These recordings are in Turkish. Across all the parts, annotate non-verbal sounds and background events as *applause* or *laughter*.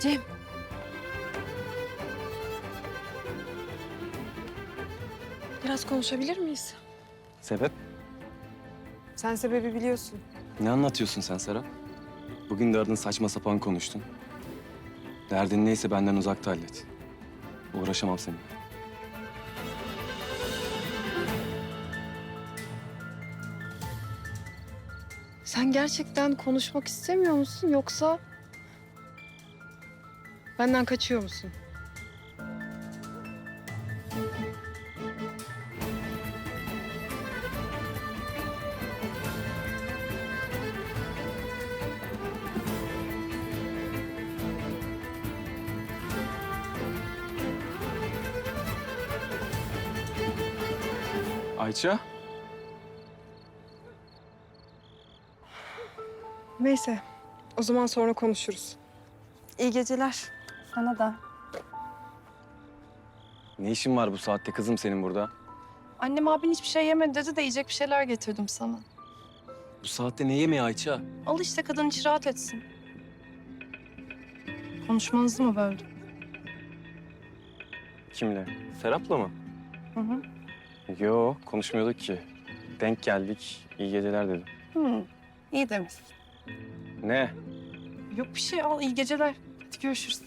Cem. Biraz konuşabilir miyiz? Sebep? Sen sebebi biliyorsun. Ne anlatıyorsun sen Serap? Bugün de aradın saçma sapan konuştun. Derdin neyse benden uzakta hallet. Uğraşamam seninle. Sen gerçekten konuşmak istemiyor musun yoksa benden kaçıyor musun? Ayça? Neyse. O zaman sonra konuşuruz. İyi geceler. Sana da. Ne işin var bu saatte kızım senin burada? Annem abin hiçbir şey yemedi dedi de yiyecek bir şeyler getirdim sana. Bu saatte ne yemeği Ayça? Al işte kadın hiç rahat etsin. Konuşmanızı mı böldüm? Kimle? Serap'la mı? Hı hı. Yo, konuşmuyorduk ki. Denk geldik, iyi geceler dedim. Hı. İyi demiş. Ne? Yok bir şey al iyi geceler. Görüşürüz.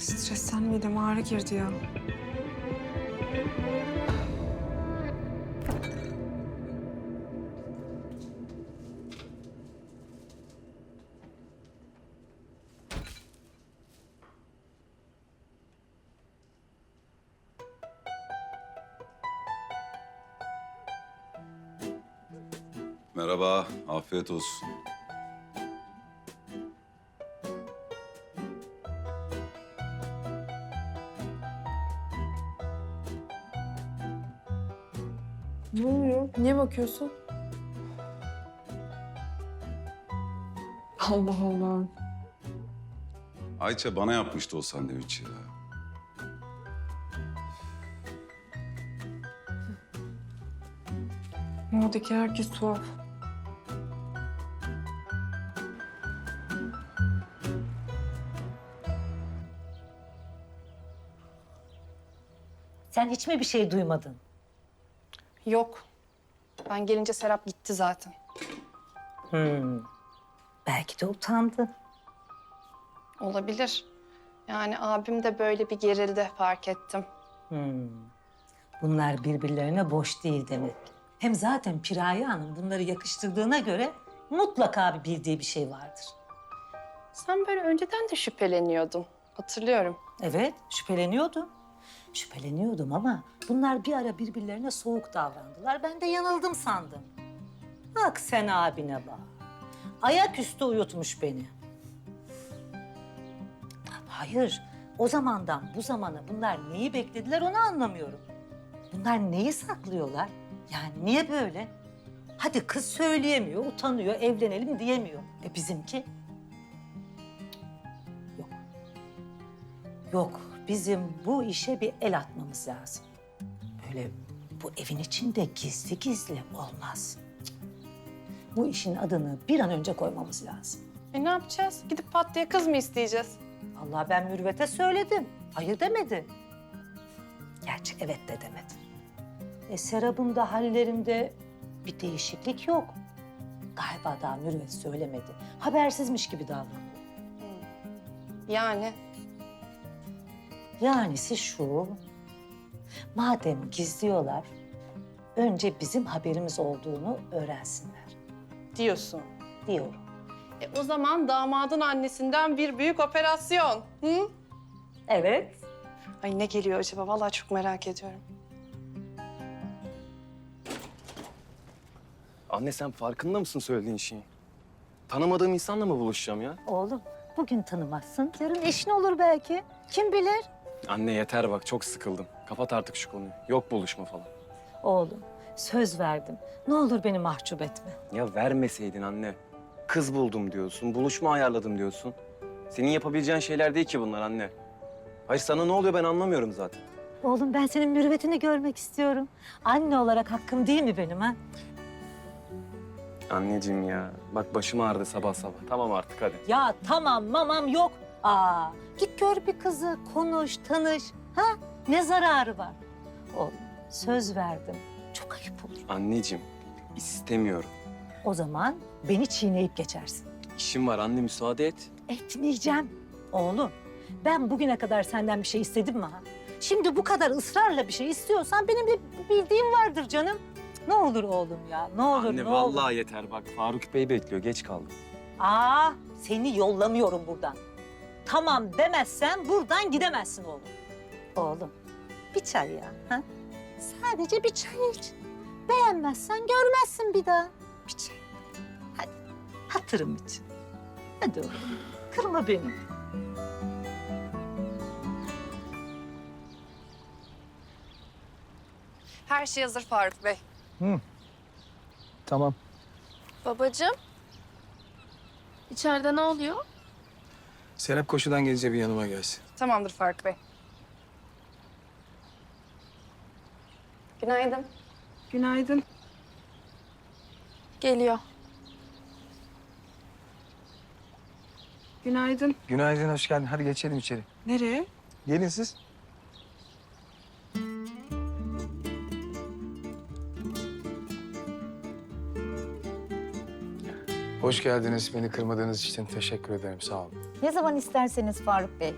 Stresten midem ağrı girdi ya. Merhaba, afiyet olsun. Bakıyorsun? Allah Allah. Ayça bana yapmıştı o sandviçi ya. Oradaki herkes tuhaf. Sen hiç mi bir şey duymadın? Yok. Ben gelince Serap gitti zaten. Hmm. Belki de utandı. Olabilir. Yani abim de böyle bir gerildi fark ettim. Hmm. Bunlar birbirlerine boş değil demek. Hem zaten Piraye Hanım bunları yakıştırdığına göre mutlaka bir bildiği bir şey vardır. Sen böyle önceden de şüpheleniyordun. Hatırlıyorum. Evet, şüpheleniyordum. Şüpheleniyordum ama bunlar bir ara birbirlerine soğuk davrandılar. Ben de yanıldım sandım. Bak sen abine bak. Ayaküstü uyutmuş beni. Hayır, o zamandan bu zamana bunlar neyi beklediler onu anlamıyorum. Bunlar neyi saklıyorlar? Yani niye böyle? Hadi kız söyleyemiyor, utanıyor, evlenelim diyemiyor. E bizimki? Yok. Yok, bizim bu işe bir el atmamız lazım. Böyle bu evin içinde gizli gizli olmaz. Cık. Bu işin adını bir an önce koymamız lazım. E ne yapacağız? Gidip pat diye kız mı isteyeceğiz? Allah ben Mürvet'e söyledim. Hayır demedi. Gerçi evet de demedi. E Serap'ın da hallerinde bir değişiklik yok. Galiba daha Mürvet söylemedi. Habersizmiş gibi davranıyor. Yani Yanisi şu, madem gizliyorlar, önce bizim haberimiz olduğunu öğrensinler diyorsun. diyorum. E o zaman damadın annesinden bir büyük operasyon. Hı? Evet. Ay ne geliyor acaba? Vallahi çok merak ediyorum. Anne sen farkında mısın söylediğin şeyin? Tanımadığım insanla mı buluşacağım ya? Oğlum bugün tanımazsın. Yarın eşin olur belki. Kim bilir? Anne yeter bak çok sıkıldım. Kapat artık şu konuyu. Yok buluşma falan. Oğlum söz verdim. Ne olur beni mahcup etme. Ya vermeseydin anne. Kız buldum diyorsun, buluşma ayarladım diyorsun. Senin yapabileceğin şeyler değil ki bunlar anne. Hayır sana ne oluyor ben anlamıyorum zaten. Oğlum ben senin mürüvvetini görmek istiyorum. Anne olarak hakkım değil mi benim ha? Anneciğim ya. Bak başım ağrıdı sabah sabah. Tamam artık hadi. Ya tamam mamam yok. Aa, git gör bir kızı, konuş, tanış. Ha? Ne zararı var? Oğlum söz verdim. Çok ayıp olur. Anneciğim istemiyorum. O zaman beni çiğneyip geçersin. İşim var anne müsaade et. Etmeyeceğim. Oğlum ben bugüne kadar senden bir şey istedim mi ha? Şimdi bu kadar ısrarla bir şey istiyorsan benim bir bildiğim vardır canım. Ne olur oğlum ya, ne olur, anne ne olur. vallahi yeter bak. Faruk Bey bekliyor geç kaldım. Aa, seni yollamıyorum buradan. Tamam demezsen buradan gidemezsin oğlum. Oğlum, bir çay ya. Ha? Sadece bir çay iç. Beğenmezsen görmezsin bir daha. Bir çay. Hadi, hatırım için. Hadi oğlum, kırma beni. Her şey hazır Faruk Bey. Tamam. Babacığım. İçeride ne oluyor? Serap koşudan gelince bir yanıma gelsin. Tamamdır Faruk Bey. Günaydın. Günaydın. Geliyor. Günaydın. Günaydın, hoş geldin. Hadi geçelim içeri. Nereye? Gelin siz. Hoş geldiniz. Beni kırmadığınız için teşekkür ederim. Sağ olun. Ne zaman isterseniz Faruk Bey.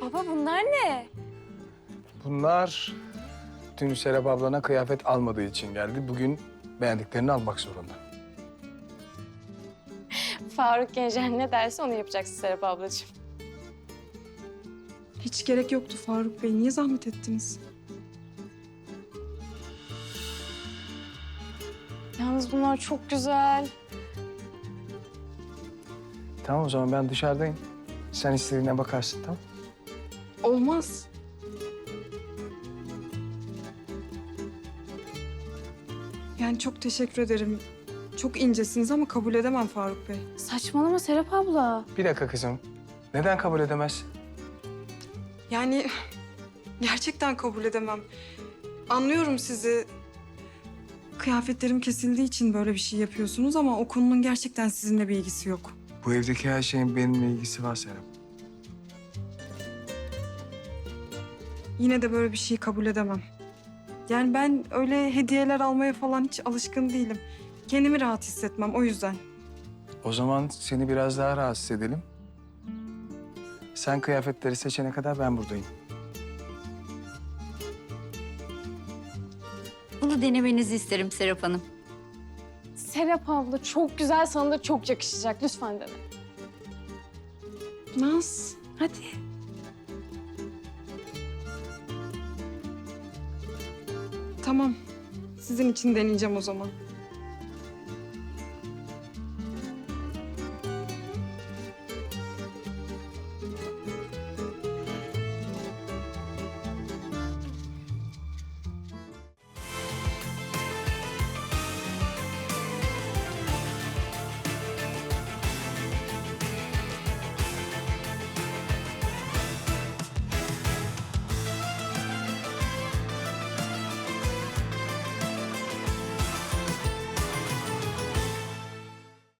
Baba bunlar ne? Bunlar dün Serap ablana kıyafet almadığı için geldi. Bugün beğendiklerini almak zorunda. *laughs* Faruk Gencer ne derse onu yapacaksın Serap ablacığım. Hiç gerek yoktu Faruk Bey. Niye zahmet ettiniz? Yalnız bunlar çok güzel. Tamam o zaman ben dışarıdayım. Sen istediğine bakarsın tamam Olmaz. Yani çok teşekkür ederim. Çok incesiniz ama kabul edemem Faruk Bey. Saçmalama Serap abla. Bir dakika kızım. Neden kabul edemez? Yani gerçekten kabul edemem. Anlıyorum sizi. Kıyafetlerim kesildiği için böyle bir şey yapıyorsunuz ama o konunun gerçekten sizinle bir ilgisi yok. Bu evdeki her şeyin benimle ilgisi var Serap. Yine de böyle bir şeyi kabul edemem. Yani ben öyle hediyeler almaya falan hiç alışkın değilim. Kendimi rahat hissetmem o yüzden. O zaman seni biraz daha rahatsız edelim. Sen kıyafetleri seçene kadar ben buradayım. Bunu denemenizi isterim Serap Hanım. Serap abla çok güzel sana da çok yakışacak. Lütfen dene. Naz, hadi. Tamam. Sizin için deneyeceğim o zaman.